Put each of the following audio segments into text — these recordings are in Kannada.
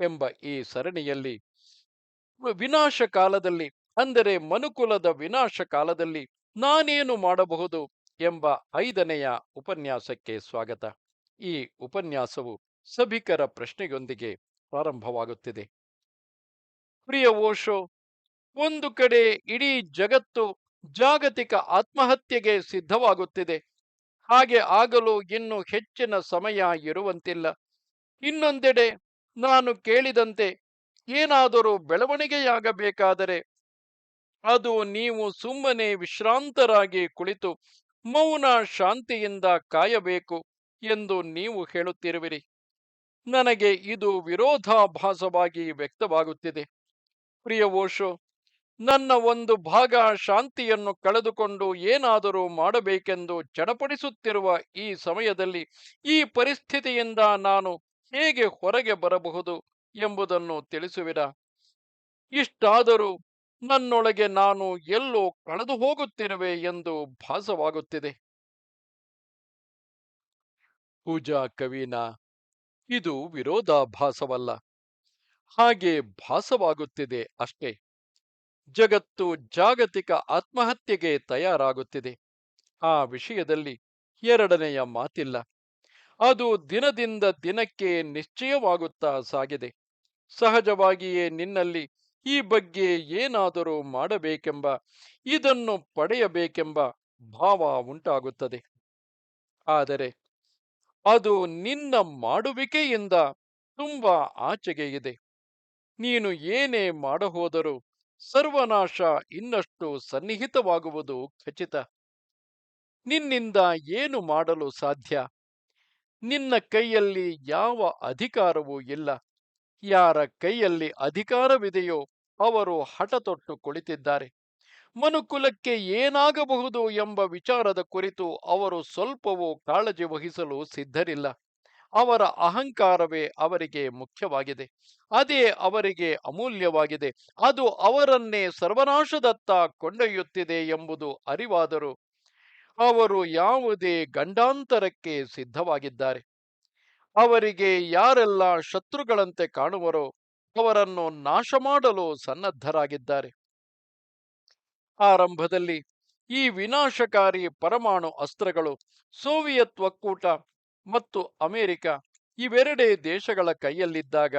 ಎಂಬ ಈ ಸರಣಿಯಲ್ಲಿ ವಿನಾಶ ಕಾಲದಲ್ಲಿ, ಅಂದರೆ ಮನುಕುಲದ ವಿನಾಶ ಕಾಲದಲ್ಲಿ ನಾನೇನು ಮಾಡಬಹುದು ಎಂಬ ಐದನೆಯ ಉಪನ್ಯಾಸಕ್ಕೆ ಸ್ವಾಗತ. ಈ ಉಪನ್ಯಾಸವು ಸಭಿಕರ ಪ್ರಶ್ನೆಯೊಂದಿಗೆ ಪ್ರಾರಂಭವಾಗುತ್ತಿದೆ. ಪ್ರಿಯ ಓಶೋ, ಒಂದು ಕಡೆ ಇಡೀ ಜಗತ್ತು ಜಾಗತಿಕ ಆತ್ಮಹತ್ಯೆಗೆ ಸಿದ್ಧವಾಗುತ್ತಿದೆ. ಹಾಗೆ ಆಗಲು ಇನ್ನು ಹೆಚ್ಚಿನ ಸಮಯ ಇರುವಂತಿಲ್ಲ. ಇನ್ನೊಂದೆಡೆ ನಾನು ಕೇಳಿದಂತೆ ಏನಾದರೂ ಬೆಳವಣಿಗೆಯಾಗಬೇಕಾದರೆ ಅದು ನೀವು ಸುಮ್ಮನೆ ವಿಶ್ರಾಂತರಾಗಿ ಕುಳಿತು ಮೌನ ಶಾಂತಿಯಿಂದ ಕಾಯಬೇಕು ಎಂದು ನೀವು ಹೇಳುತ್ತಿರುವಿರಿ. ನನಗೆ ಇದು ವಿರೋಧಾಭಾಸವಾಗಿ ವ್ಯಕ್ತವಾಗುತ್ತಿದೆ. ಪ್ರಿಯ ಓಶೋ, ನನ್ನ ಒಂದು ಭಾಗ ಶಾಂತಿಯನ್ನು ಕಳೆದುಕೊಂಡು ಏನಾದರೂ ಮಾಡಬೇಕೆಂದು ಚಡಪಡಿಸುತ್ತಿರುವ ಈ ಸಮಯದಲ್ಲಿ ಈ ಪರಿಸ್ಥಿತಿಯಿಂದ ನಾನು ಹೇಗೆ ಹೊರಗೆ ಬರಬಹುದು ಎಂಬುದನ್ನು ತಿಳಿಸುವಿರಾ. ಇಷ್ಟಾದರೂ ನನ್ನೊಳಗೆ ನಾನು ಎಲ್ಲೋ ಕಳೆದು ಹೋಗುತ್ತಿರುವೆ ಎಂದು ಭಾಸವಾಗುತ್ತಿದೆ. ಪೂಜಾ ಕವಿನ, ಇದು ವಿರೋಧಾಭಾಸವಲ್ಲ. ಹಾಗೆ ಭಾಸವಾಗುತ್ತಿದೆ ಅಷ್ಟೇ. ಜಗತ್ತು ಜಾಗತಿಕ ಆತ್ಮಹತ್ಯೆಗೆ ತಯಾರಾಗುತ್ತಿದೆ. ಆ ವಿಷಯದಲ್ಲಿ ಎರಡನೆಯ ಮಾತಿಲ್ಲ. ಅದು ದಿನದಿಂದ ದಿನಕ್ಕೆ ನಿಶ್ಚಯವಾಗುತ್ತಾ ಸಾಗಿದೆ. ಸಹಜವಾಗಿಯೇ ನಿನ್ನಲ್ಲಿ ಈ ಬಗ್ಗೆ ಏನಾದರೂ ಮಾಡಬೇಕೆಂಬ, ಇದನ್ನು ಪಡೆಯಬೇಕೆಂಬ ಭಾವ ಉಂಟಾಗುತ್ತದೆ. ಆದರೆ ಅದು ನಿನ್ನ ಮಾಡುವಿಕೆಯಿಂದ ತುಂಬಾ ಆಚೆಗೆ ಇದೆ. ನೀನು ಏನೇ ಮಾಡಹೋದರೂ ಸರ್ವನಾಶ ಇನ್ನಷ್ಟು ಸನ್ನಿಹಿತವಾಗುವುದು ಖಚಿತ. ನಿನ್ನಿಂದ ಏನು ಮಾಡಲು ಸಾಧ್ಯ? ನಿನ್ನ ಕೈಯಲ್ಲಿ ಯಾವ ಅಧಿಕಾರವೂ ಇಲ್ಲ. ಯಾರ ಕೈಯಲ್ಲಿ ಅಧಿಕಾರವಿದೆಯೋ ಅವರು ಹಠತೊಟ್ಟು ಕುಳಿತಿದ್ದಾರೆ. ಮನುಕುಲಕ್ಕೆ ಏನಾಗಬಹುದು ಎಂಬ ವಿಚಾರದ ಕುರಿತು ಅವರು ಸ್ವಲ್ಪವೂ ಕಾಳಜಿ ವಹಿಸಲು ಸಿದ್ಧರಿಲ್ಲ. ಅವರ ಅಹಂಕಾರವೇ ಅವರಿಗೆ ಮುಖ್ಯವಾಗಿದೆ. ಅದೇ ಅವರಿಗೆ ಅಮೂಲ್ಯವಾಗಿದೆ. ಅದು ಅವರನ್ನೇ ಸರ್ವನಾಶದತ್ತ ಕೊಂಡೊಯ್ಯುತ್ತಿದೆ ಎಂಬುದು ಅರಿವಾದರೂ ಅವರು ಯಾವುದೇ ಗಂಡಾಂತರಕ್ಕೆ ಸಿದ್ಧವಾಗಿದ್ದಾರೆ. ಅವರಿಗೆ ಯಾರೆಲ್ಲ ಶತ್ರುಗಳಂತೆ ಕಾಣುವರೋ ಅವರನ್ನು ನಾಶ ಮಾಡಲು ಸನ್ನದ್ಧರಾಗಿದ್ದಾರೆ. ಆರಂಭದಲ್ಲಿ ಈ ವಿನಾಶಕಾರಿ ಪರಮಾಣು ಅಸ್ತ್ರಗಳು ಸೋವಿಯತ್ ಒಕ್ಕೂಟ ಮತ್ತು ಅಮೆರಿಕ ಇವೆರಡೇ ದೇಶಗಳ ಕೈಯಲ್ಲಿದ್ದಾಗ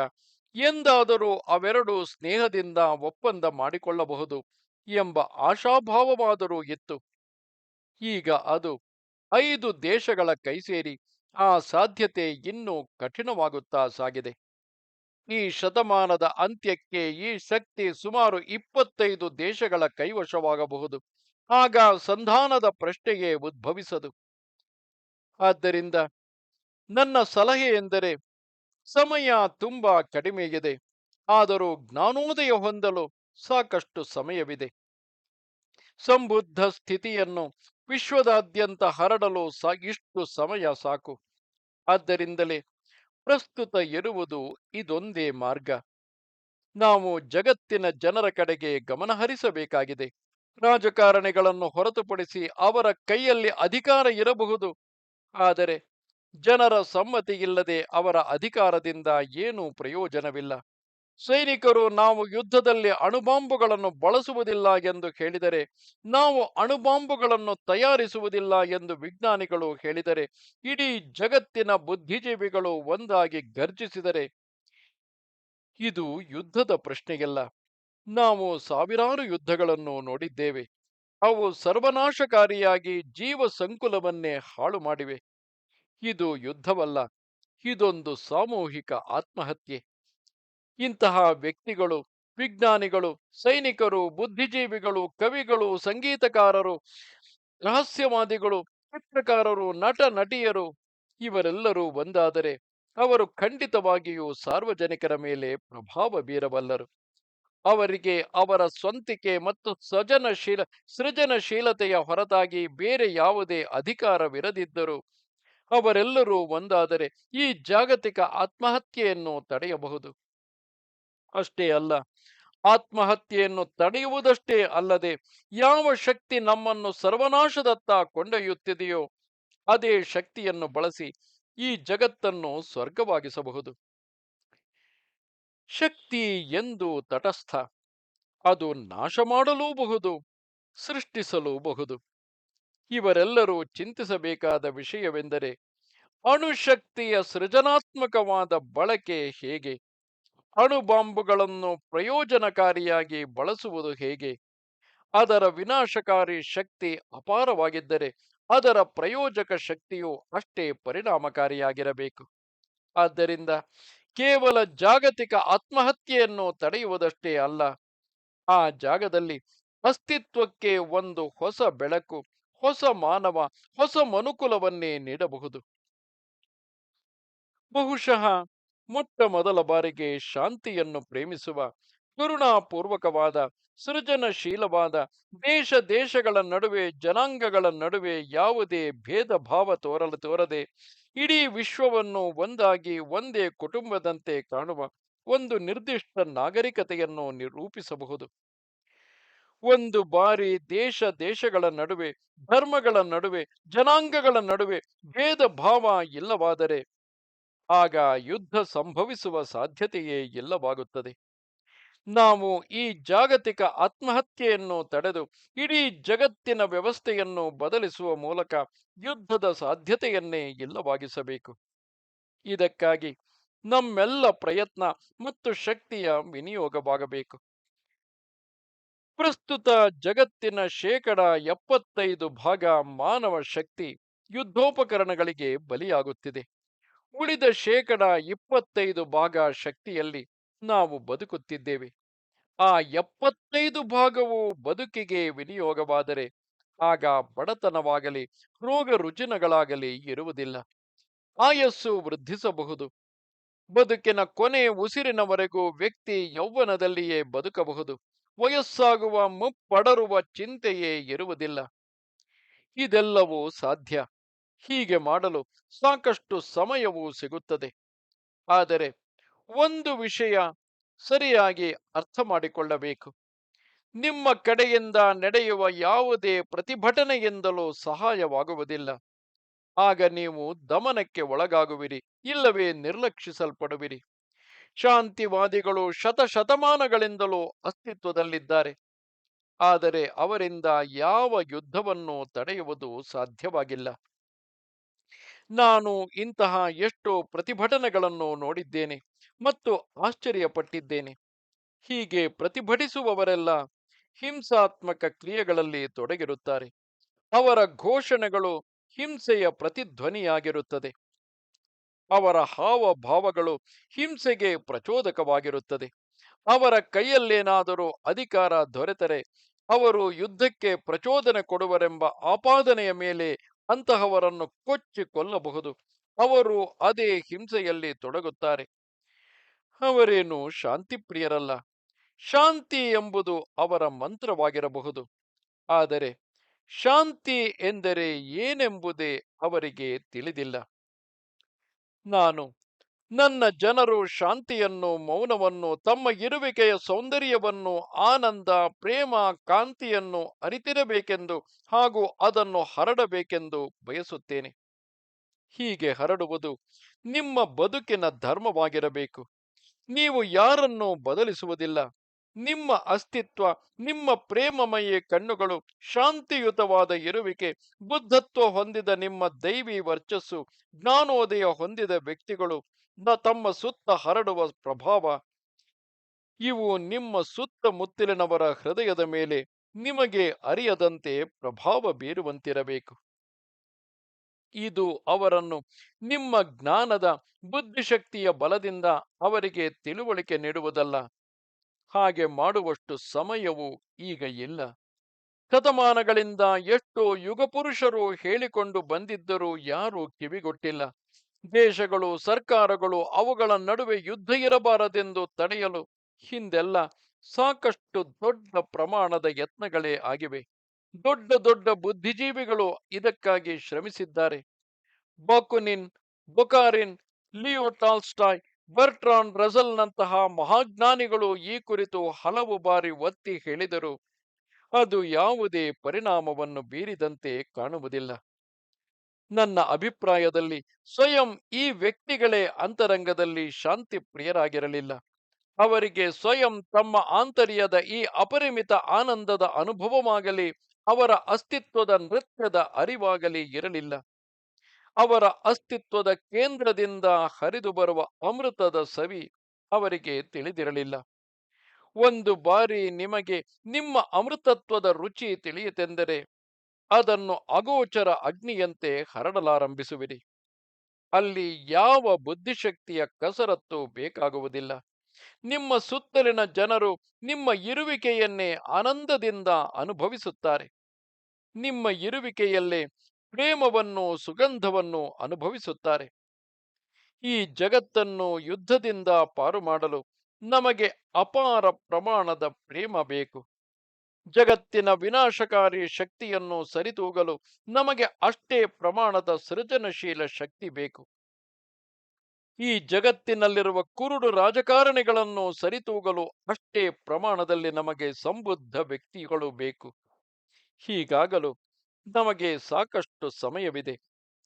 ಎಂದಾದರೂ ಅವೆರಡು ಸ್ನೇಹದಿಂದ ಒಪ್ಪಂದ ಮಾಡಿಕೊಳ್ಳಬಹುದು ಎಂಬ ಆಶಾಭಾವವಾದರೂ ಇತ್ತು. ಈಗ ಅದು ಐದು ದೇಶಗಳ ಕೈ ಸೇರಿ ಆ ಸಾಧ್ಯತೆ ಇನ್ನೂ ಕಠಿಣವಾಗುತ್ತಾ ಸಾಗಿದೆ. ಈ ಶತಮಾನದ ಅಂತ್ಯಕ್ಕೆ ಈ ಶಕ್ತಿ ಸುಮಾರು ಇಪ್ಪತ್ತೈದು ದೇಶಗಳ ಕೈವಶವಾಗಬಹುದು. ಆಗ ಸಂಧಾನದ ಪ್ರಶ್ನೆಯೇ ಉದ್ಭವಿಸದು. ಆದ್ದರಿಂದ ನನ್ನ ಸಲಹೆ ಎಂದರೆ ಸಮಯ ತುಂಬಾ ಕಡಿಮೆಯಿದೆ. ಆದರೂ ಜ್ಞಾನೋದಯ ಹೊಂದಲು ಸಾಕಷ್ಟು ಸಮಯವಿದೆ. ಸಂಬುದ್ಧ ಸ್ಥಿತಿಯನ್ನು ವಿಶ್ವದಾದ್ಯಂತ ಹರಡಲು ಸಾ, ಇಷ್ಟು ಸಮಯ ಸಾಕು. ಆದ್ದರಿಂದಲೇ ಪ್ರಸ್ತುತ ಇರುವುದು ಇದೊಂದೇ ಮಾರ್ಗ. ನಾವು ಜಗತ್ತಿನ ಜನರ ಕಡೆಗೆ ಗಮನಹರಿಸಬೇಕಾಗಿದೆ ರಾಜಕಾರಣಿಗಳನ್ನು ಹೊರತುಪಡಿಸಿ ಅವರ ಕೈಯಲ್ಲಿ ಅಧಿಕಾರ ಇರಬಹುದು. ಆದರೆ ಜನರ ಸಮ್ಮತಿಯಿಲ್ಲದೆ ಅವರ ಅಧಿಕಾರದಿಂದ ಏನೂ ಪ್ರಯೋಜನವಿಲ್ಲ. ಸೈನಿಕರು ನಾವು ಯುದ್ಧದಲ್ಲಿ ಅಣುಬಾಂಬುಗಳನ್ನು ಬಳಸುವುದಿಲ್ಲ ಎಂದು ಹೇಳಿದರೆ, ನಾವು ಅಣುಬಾಂಬುಗಳನ್ನು ತಯಾರಿಸುವುದಿಲ್ಲ ಎಂದು ವಿಜ್ಞಾನಿಗಳು ಹೇಳಿದರೆ, ಇಡೀ ಜಗತ್ತಿನ ಬುದ್ಧಿಜೀವಿಗಳು ಒಂದಾಗಿ ಗರ್ಜಿಸಿದರೆ ಇದು ಯುದ್ಧದ ಪ್ರಶ್ನೆಯಲ್ಲ. ನಾವು ಸಾವಿರಾರು ಯುದ್ಧಗಳನ್ನು ನೋಡಿದ್ದೇವೆ. ಅವು ಸರ್ವನಾಶಕಾರಿಯಾಗಿ ಜೀವ ಸಂಕುಲವನ್ನೇ ಹಾಳು ಮಾಡಿವೆ. ಇದು ಯುದ್ಧವಲ್ಲ, ಇದೊಂದು ಸಾಮೂಹಿಕ ಆತ್ಮಹತ್ಯೆ. ಇಂತಹ ವ್ಯಕ್ತಿಗಳು, ವಿಜ್ಞಾನಿಗಳು, ಸೈನಿಕರು, ಬುದ್ಧಿಜೀವಿಗಳು, ಕವಿಗಳು, ಸಂಗೀತಕಾರರು, ರಹಸ್ಯವಾದಿಗಳು ಚಿತ್ರಕಾರರು ನಟ, ನಟಿಯರು ಇವರೆಲ್ಲರೂ ಒಂದಾದರೆ ಅವರು ಖಂಡಿತವಾಗಿಯೂ ಸಾರ್ವಜನಿಕರ ಮೇಲೆ ಪ್ರಭಾವ ಬೀರಬಲ್ಲರು. ಅವರಿಗೆ ಅವರ ಸ್ವಂತಿಕೆ ಮತ್ತು ಸೃಜನಶೀಲ, ಸೃಜನಶೀಲತೆಯ ಹೊರತಾಗಿ ಬೇರೆ ಯಾವುದೇ ಅಧಿಕಾರವಿರದಿದ್ದರೂ ಅವರೆಲ್ಲರೂ ಒಂದಾದರೆ ಈ ಜಾಗತಿಕ ಆತ್ಮಹತ್ಯೆಯನ್ನು ತಡೆಯಬಹುದು. ಅಷ್ಟೇ ಅಲ್ಲ. ಆತ್ಮಹತ್ಯೆಯನ್ನು ತಡೆಯುವುದಷ್ಟೇ ಅಲ್ಲದೆ ಯಾವ ಶಕ್ತಿ ನಮ್ಮನ್ನು ಸರ್ವನಾಶದತ್ತ ಕೊಂಡೊಯ್ಯುತ್ತಿದೆಯೋ ಅದೇ ಶಕ್ತಿಯನ್ನು ಬಳಸಿ ಈ ಜಗತ್ತನ್ನು ಸ್ವರ್ಗವಾಗಿಸಬಹುದು. ಶಕ್ತಿ ಎಂದು ತಟಸ್ಥ. ಅದು ನಾಶ ಮಾಡಲೂಬಹುದು ಸೃಷ್ಟಿಸಲೂಬಹುದು. ಇವರೆಲ್ಲರೂ ಚಿಂತಿಸಬೇಕಾದ ವಿಷಯವೆಂದರೆ ಅಣುಶಕ್ತಿಯ ಸೃಜನಾತ್ಮಕವಾದ ಬಳಕೆ ಹೇಗೆ? ಅಣುಬಾಂಬುಗಳನ್ನು ಪ್ರಯೋಜನಕಾರಿಯಾಗಿ ಬಳಸುವುದು ಹೇಗೆ? ಅದರ ವಿನಾಶಕಾರಿ ಶಕ್ತಿ ಅಪಾರವಾಗಿದ್ದರೆ ಅದರ ಪ್ರಯೋಜಕ ಶಕ್ತಿಯು ಅಷ್ಟೇ ಪರಿಣಾಮಕಾರಿಯಾಗಿರಬೇಕು. ಆದ್ದರಿಂದ ಕೇವಲ ಜಾಗತಿಕ ಆತ್ಮಹತ್ಯೆಯನ್ನು ತಡೆಯುವುದಷ್ಟೇ ಅಲ್ಲ, ಆ ಜಾಗದಲ್ಲಿ ಅಸ್ತಿತ್ವಕ್ಕೆ ಒಂದು ಹೊಸ ಬೆಳಕು, ಹೊಸ ಮಾನವ, ಹೊಸ ಮನುಕುಲವನ್ನೇ ನೀಡಬಹುದು. ಬಹುಶಃ ಮೊಟ್ಟ ಮೊದಲ ಬಾರಿಗೆ ಶಾಂತಿಯನ್ನು ಪ್ರೇಮಿಸುವ, ಕರುಣಾಪೂರ್ವಕವಾದ, ಸೃಜನಶೀಲವಾದ, ದೇಶ ದೇಶಗಳ ನಡುವೆ, ಜನಾಂಗಗಳ ನಡುವೆ ಯಾವುದೇ ಭೇದ ಭಾವ ತೋರಲು, ತೋರದೆ ಇಡೀ ವಿಶ್ವವನ್ನು ಒಂದಾಗಿ, ಒಂದೇ ಕುಟುಂಬದಂತೆ ಕಾಣುವ ಒಂದು ನಿರ್ದಿಷ್ಟ ನಾಗರಿಕತೆಯನ್ನು ನಿರೂಪಿಸಬಹುದು. ಒಂದು ಬಾರಿ ದೇಶ ದೇಶಗಳ ನಡುವೆ, ಧರ್ಮಗಳ ನಡುವೆ, ಜನಾಂಗಗಳ ನಡುವೆ ಭೇದ ಭಾವ ಇಲ್ಲವಾದರೆ ಆಗ ಯುದ್ಧ ಸಂಭವಿಸುವ ಸಾಧ್ಯತೆಯೇ ಇಲ್ಲವಾಗುತ್ತದೆ. ನಾವು ಈ ಜಾಗತಿಕ ಆತ್ಮಹತ್ಯೆಯನ್ನು ತಡೆದು ಇಡೀ ಜಗತ್ತಿನ ವ್ಯವಸ್ಥೆಯನ್ನು ಬದಲಿಸುವ ಮೂಲಕ ಯುದ್ಧದ ಸಾಧ್ಯತೆಯನ್ನೇ ಇಲ್ಲವಾಗಿಸಬೇಕು. ಇದಕ್ಕಾಗಿ ನಮ್ಮೆಲ್ಲ ಪ್ರಯತ್ನ ಮತ್ತು ಶಕ್ತಿಯ ವಿನಿಯೋಗವಾಗಬೇಕು. ಪ್ರಸ್ತುತ ಜಗತ್ತಿನ ಶೇಕಡ ಎಪ್ಪತ್ತೈದು ಭಾಗ ಮಾನವ ಶಕ್ತಿ ಯುದ್ಧೋಪಕರಣಗಳಿಗೆ ಬಲಿಯಾಗುತ್ತಿದೆ. ಉಳಿದ ಶೇಕಡ ಇಪ್ಪತ್ತೈದು ಭಾಗ ಶಕ್ತಿಯಲ್ಲಿ ನಾವು ಬದುಕುತ್ತಿದ್ದೇವೆ. ಆ ಎಪ್ಪತ್ತೈದು ಭಾಗವು ಬದುಕಿಗೆ ವಿನಿಯೋಗವಾದರೆ ಆಗ ಬಡತನವಾಗಲಿ, ರೋಗ ರುಜಿನಗಳಾಗಲಿ ಇರುವುದಿಲ್ಲ. ಆಯಸ್ಸು ವೃದ್ಧಿಸಬಹುದು. ಬದುಕಿನ ಕೊನೆ ಉಸಿರಿನವರೆಗೂ ವ್ಯಕ್ತಿ ಯೌವನದಲ್ಲಿಯೇ ಬದುಕಬಹುದು. ವಯಸ್ಸಾಗುವ ಮುಪ್ಪಡರುವ ಚಿಂತೆಯೇ ಇರುವುದಿಲ್ಲ. ಇದೆಲ್ಲವೂ ಸಾಧ್ಯ. ಹೀಗೆ ಮಾಡಲು ಸಾಕಷ್ಟು ಸಮಯವೂ ಸಿಗುತ್ತದೆ. ಆದರೆ ಒಂದು ವಿಷಯ ಸರಿಯಾಗಿ ಅರ್ಥ ಮಾಡಿಕೊಳ್ಳಬೇಕು. ನಿಮ್ಮ ಕಡೆಯಿಂದ ನಡೆಯುವ ಯಾವುದೇ ಪ್ರತಿಭಟನೆಯಿಂದಲೂ ಸಹಾಯವಾಗುವುದಿಲ್ಲ. ಆಗ ನೀವು ದಮನಕ್ಕೆ ಒಳಗಾಗುವಿರಿ, ಇಲ್ಲವೇ ನಿರ್ಲಕ್ಷಿಸಲ್ಪಡುವಿರಿ. ಶಾಂತಿವಾದಿಗಳು ಶತಶತಮಾನಗಳಿಂದಲೂ ಅಸ್ತಿತ್ವದಲ್ಲಿದ್ದಾರೆ. ಆದರೆ ಅವರಿಂದ ಯಾವ ಯುದ್ಧವನ್ನು ತಡೆಯುವುದು ಸಾಧ್ಯವಾಗಿಲ್ಲ. ನಾನು ಇಂತಹ ಎಷ್ಟೋ ಪ್ರತಿಭಟನೆಗಳನ್ನು ನೋಡಿದ್ದೇನೆ ಮತ್ತು ಆಶ್ಚರ್ಯಪಟ್ಟಿದ್ದೇನೆ. ಹೀಗೆ ಪ್ರತಿಭಟಿಸುವವರೆಲ್ಲ ಹಿಂಸಾತ್ಮಕ ಕ್ರಿಯೆಗಳಲ್ಲಿ ತೊಡಗಿರುತ್ತಾರೆ. ಅವರ ಘೋಷಣೆಗಳು ಹಿಂಸೆಯ ಪ್ರತಿಧ್ವನಿಯಾಗಿರುತ್ತದೆ. ಅವರ ಹಾವಭಾವಗಳು ಹಿಂಸೆಗೆ ಪ್ರಚೋದಕವಾಗಿರುತ್ತದೆ. ಅವರ ಕೈಯಲ್ಲೇನಾದರೂ ಅಧಿಕಾರ ದೊರೆತರೆ ಅವರು ಯುದ್ಧಕ್ಕೆ ಪ್ರಚೋದನೆ ಕೊಡುವರೆಂಬ ಆಪಾದನೆಯ ಮೇಲೆ ಅಂತಹವರನ್ನು ಕೊಚ್ಚಿ ಕೊಲ್ಲಬಹುದು ಅವರು ಅದೇ ಹಿಂಸೆಯಲ್ಲಿ ತೊಡಗುತ್ತಾರೆ. ಅವರೇನು ಶಾಂತಿಪ್ರಿಯರಲ್ಲ. ಶಾಂತಿ ಎಂಬುದು ಅವರ ಮಂತ್ರವಾಗಿರಬಹುದು. ಆದರೆ ಶಾಂತಿ ಎಂದರೆ ಏನೆಂಬುದೇ ಅವರಿಗೆ ತಿಳಿದಿಲ್ಲ. ನಾನು ನನ್ನ ಜನರು ಶಾಂತಿಯನ್ನು, ಮೌನವನ್ನು, ತಮ್ಮ ಇರುವಿಕೆಯ ಸೌಂದರ್ಯವನ್ನು, ಆನಂದ, ಪ್ರೇಮ, ಕಾಂತಿಯನ್ನು ಅರಿತಿರಬೇಕೆಂದು ಹಾಗೂ ಅದನ್ನು ಹರಡಬೇಕೆಂದು ಬಯಸುತ್ತೇನೆ. ಹೀಗೆ ಹರಡುವುದು ನಿಮ್ಮ ಬದುಕಿನ ಧರ್ಮವಾಗಿರಬೇಕು. ನೀವು ಯಾರನ್ನು ಬದಲಿಸುವುದಿಲ್ಲ. ನಿಮ್ಮ ಅಸ್ತಿತ್ವ, ನಿಮ್ಮ ಪ್ರೇಮಮಯಿ ಕಣ್ಣುಗಳು ಶಾಂತಿಯುತವಾದ ಇರುವಿಕೆ, ಬುದ್ಧತ್ವ ಹೊಂದಿದ ನಿಮ್ಮ ದೈವಿ ವರ್ಚಸ್ಸು, ಜ್ಞಾನೋದಯ ಹೊಂದಿದ ವ್ಯಕ್ತಿಗಳು ನ ತಮ್ಮ ಸುತ್ತ ಹರಡುವ ಪ್ರಭಾವ, ಇವು ನಿಮ್ಮ ಸುತ್ತಮುತ್ತಲಿನವರ ಹೃದಯದ ಮೇಲೆ ನಿಮಗೆ ಅರಿಯದಂತೆ ಪ್ರಭಾವ ಬೀರುವಂತಿರಬೇಕು. ಇದು ಅವರನ್ನು ನಿಮ್ಮ ಜ್ಞಾನದ ಬುದ್ಧಿಶಕ್ತಿಯ ಬಲದಿಂದ ಅವರಿಗೆ ತಿಳುವಳಿಕೆ ನೀಡುವುದಲ್ಲ. ಹಾಗೆ ಮಾಡುವಷ್ಟು ಸಮಯವೂ ಈಗ ಇಲ್ಲ. ಶತಮಾನಗಳಿಂದ ಎಷ್ಟೋ ಯುಗಪುರುಷರು ಹೇಳಿಕೊಂಡು ಬಂದಿದ್ದರೂ ಯಾರೂ ಕಿವಿಗೊಟ್ಟಿಲ್ಲ. ದೇಶಗಳು, ಸರ್ಕಾರಗಳು ಅವುಗಳ ನಡುವೆ ಯುದ್ಧ ಇರಬಾರದೆಂದು ತಡೆಯಲು ಹಿಂದೆಲ್ಲ ಸಾಕಷ್ಟು ದೊಡ್ಡ ಪ್ರಮಾಣದ ಯತ್ನಗಳೇ ಆಗಿವೆ. ದೊಡ್ಡ ದೊಡ್ಡ ಬುದ್ಧಿಜೀವಿಗಳು ಇದಕ್ಕಾಗಿ ಶ್ರಮಿಸಿದ್ದಾರೆ. ಬಾಕುನಿನ್, ಬೊಕಾರಿನ್, ಲಿಯೋ ಟಾಲ್ಸ್ಟಾಯ್ ಬರ್ಟ್ರಾನ್ ರಸಲ್ನಂತಹ ಮಹಾಜ್ಞಾನಿಗಳು ಈ ಕುರಿತು ಹಲವು ಬಾರಿ ಒತ್ತಿ ಹೇಳಿದರು. ಅದು ಯಾವುದೇ ಪರಿಣಾಮವನ್ನು ಬೀರಿದಂತೆ ಕಾಣುವುದಿಲ್ಲ. ನನ್ನ ಅಭಿಪ್ರಾಯದಲ್ಲಿ ಸ್ವಯಂ ಈ ವ್ಯಕ್ತಿಗಳೇ ಅಂತರಂಗದಲ್ಲಿ ಶಾಂತಿ ಪ್ರಿಯರಾಗಿರಲಿಲ್ಲ. ಅವರಿಗೆ ಸ್ವಯಂ ತಮ್ಮ ಆಂತರ್ಯದ ಈ ಅಪರಿಮಿತ ಆನಂದದ ಅನುಭವವಾಗಲಿ, ಅವರ ಅಸ್ತಿತ್ವದ ನೃತ್ಯದ ಅರಿವಾಗಲಿ ಇರಲಿಲ್ಲ. ಅವರ ಅಸ್ತಿತ್ವದ ಕೇಂದ್ರದಿಂದ ಹರಿದು ಬರುವ ಅಮೃತದ ಸವಿ ಅವರಿಗೆ ತಿಳಿದಿರಲಿಲ್ಲ. ಒಂದು ಬಾರಿ ನಿಮಗೆ ನಿಮ್ಮ ಅಮೃತತ್ವದ ರುಚಿ ತಿಳಿಯಿತೆಂದರೆ ಅದನ್ನು ಅಗೋಚರ ಅಗ್ನಿಯಂತೆ ಹರಡಲಾರಂಭಿಸುವಿರಿ. ಅಲ್ಲಿ ಯಾವ ಬುದ್ಧಿಶಕ್ತಿಯ ಕಸರತ್ತು ಬೇಕಾಗುವುದಿಲ್ಲ. ನಿಮ್ಮ ಸುತ್ತಲಿನ ಜನರು ನಿಮ್ಮ ಇರುವಿಕೆಯನ್ನೇ ಆನಂದದಿಂದ ಅನುಭವಿಸುತ್ತಾರೆ. ನಿಮ್ಮ ಇರುವಿಕೆಯಲ್ಲೇ ಪ್ರೇಮವನ್ನು ಸುಗಂಧವನ್ನು ಅನುಭವಿಸುತ್ತಾರೆ. ಈ ಜಗತ್ತನ್ನು ಯುದ್ಧದಿಂದ ಪಾರು ಮಾಡಲು ನಮಗೆ ಅಪಾರ ಪ್ರಮಾಣದ ಪ್ರೇಮ ಬೇಕು. ಜಗತ್ತಿನ ವಿನಾಶಕಾರಿ ಶಕ್ತಿಯನ್ನು ಸರಿತೂಗಲು ನಮಗೆ ಅಷ್ಟೇ ಪ್ರಮಾಣದ ಸೃಜನಶೀಲ ಶಕ್ತಿ ಬೇಕು. ಈ ಜಗತ್ತಿನಲ್ಲಿರುವ ಕುರುಡು ರಾಜಕಾರಣಿಗಳನ್ನು ಸರಿತೂಗಲು ಅಷ್ಟೇ ಪ್ರಮಾಣದಲ್ಲಿ ನಮಗೆ ಸಂಬುದ್ಧ ವ್ಯಕ್ತಿಗಳು ಬೇಕು. ಹೀಗಾಗಲು ನಮಗೆ ಸಾಕಷ್ಟು ಸಮಯವಿದೆ.